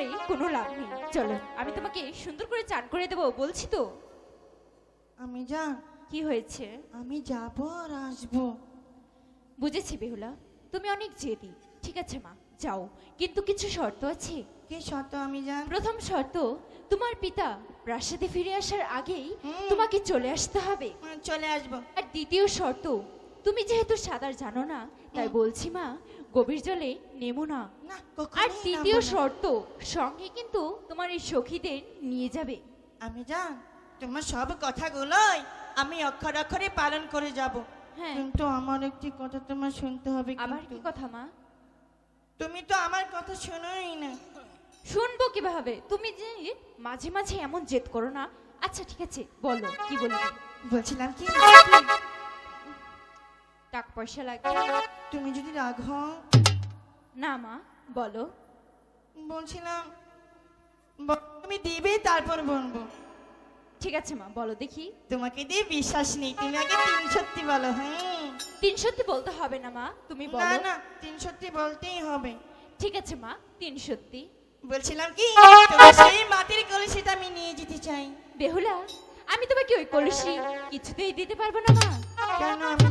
করে কোনো লাভ নেই। চলো আমি তোমাকে সুন্দর করে চান করে দেবো বলছি তো। আমি যা। কি হয়েছে? আমি যাব আর আসব। বুঝেছি বেহুলা তুমি অনেক জেদি। ঠিক আছে মা যাও। কিন্তু কিছু শর্ত আছে। কি শত আমি জান প্রথম শর্ত তোমার পিতা প্রাসাদে ফিরে আসার আগেই হুম। তোমাকে চলে আসতে হবে। চলে আসব। আর দ্বিতীয় শর্ত তুমি যেহেতু সাঁতার জানো না তাই বলছি মা গভীর জলে নেমো না। আর তৃতীয় শর্ত সঙ্গে কিন্তু তোমার এই সখীদের নিয়ে যাবে। আমি জান তোমার সব কথাগুলোই আমি অক্ষর অক্ষরে পালন করে যাব। হ্যাঁ। কিন্তু আমার একটি কথা তোমার শুনতে হবে আবার কিন্তু। কি কথা মা? তুমি তো আমার কথা শোনোই না। শুনব কীভাবে? তুমি যে মাঝে মাঝে এমন জেদ করো না। আচ্ছা ঠিক আছে বলো কি বলবে? বলছিলাম কি? টাকা পয়সা লাগবে তুমি যদি রাগ হও। না মা বলো। বলছিলাম তুমি দিবে তারপর বলব। ঠিক আছে মা বলো দেখি। তোমাকে দিয়ে বিশ্বাস নেই তুমি আগে তিন সত্যি বলো হ্যাঁ তিন সত্যি বলতে হবে না মা তুমি বলো। না না তিন সত্যি বলতেই হবে। ঠিক আছে মা তিন সত্যি বলছিলাম কি তোমার সেই মাটির কলসিটা আমি নিয়ে যেতে চাই। বেহুলা আমি তোমাকে ওই কলসি কিছুতেই দিতে পারব না মা। কেন আমি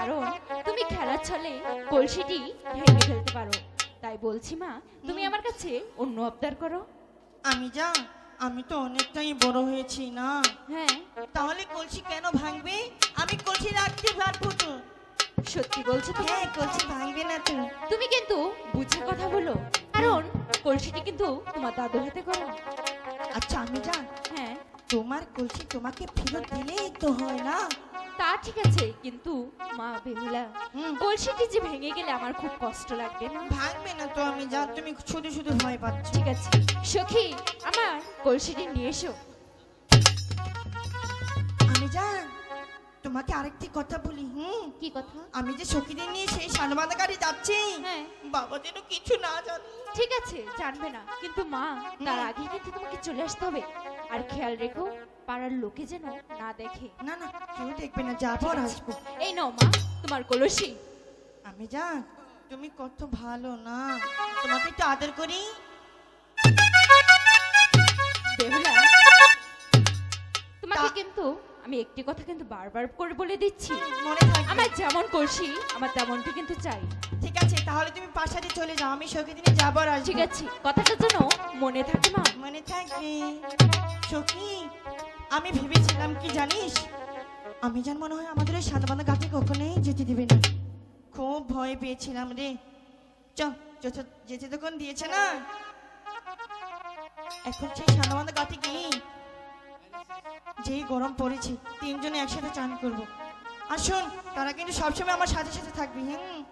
কারণ তুমি খেলার ছলে কলসিটি ভেঙে ফেলতে পারো। তাই বলছি মা তুমি আমার কাছে অন্য আবদার করো। আমি জান আমি তো অনেকটাই বড় হয়েছি না। হ্যাঁ। তাহলে কলসি কেন ভাঙবে? আমি কলসি রাখতে পারব তো। সত্যি বলছো তো হ্যাঁ কলসি ভাঙবে না তো। তুমি কিন্তু বুঝে কথা বলো কারণ কলসিটি কিন্তু তোমার দাদুর হাতে করো। আচ্ছা আমি জান। হ্যাঁ। তোমার কলসি তোমাকে ফেরত দিলেই তো হয় না? তা ঠিক আছে কিন্তু মা বেহুলা। কলসিটি যে ভেঙে গেলে আমার খুব কষ্ট লাগবে। না ভাঙবে না তো আমি জান তুমি শুধু শুধু ভয় পাচ্ছ। ঠিক আছে। সখী আমার কলসিটি নিয়ে এসো। আমি যা তোমাকে আরেকটি কথা বলি হুম? কি কথা? আমি যে সখীদের নিয়ে সেই সানবান্ধা গাড়ি যাচ্ছি হ্যাঁ। বাবা যেন কিছু না জানে। ঠিক আছে জানবে না। কিন্তু মা তার আগে কিন্তু তোমাকে চলে আসতে হবে। আর খেয়াল রেখো পাড়ার লোকে যেন না দেখে। না না কেউ দেখবে না যাব আর আসব। এই নাও মা তোমার কলসি। আমি জান তুমি কত ভালো না। তোমাকে একটু আদর করি। বেহুলা তোমাকে কিন্তু আমি একটি কথা কিন্তু বারবার করে বলে দিচ্ছি। মনে থাকবে। আমার যেমন কলসি আমার তেমনটি কিন্তু চাই। ঠিক আছে তাহলে তুমি পাশাতে চলে যাও আমি সখী দিনে যাব আর আসব। ঠিক আছে কথাটা যেন মনে থাকে মা। মনে থাকবে সখী আমি ভেবেছিলাম কি জানিস? আমি জান মনে হয় আমাদের ওই সানবান্ধা গাছে কখনোই যেতে দিবে না। খুব ভয় পেয়েছিলাম রে। চ যত- তখন দিয়েছে না। এখন সেই সানবান্ধা গাছে কি? যেই গরম পড়েছে, তিনজনে একসাথে চান করব। আর শোন, তারা কিন্তু সবসময় আমার সাথে সাথে থাকবি, হুম?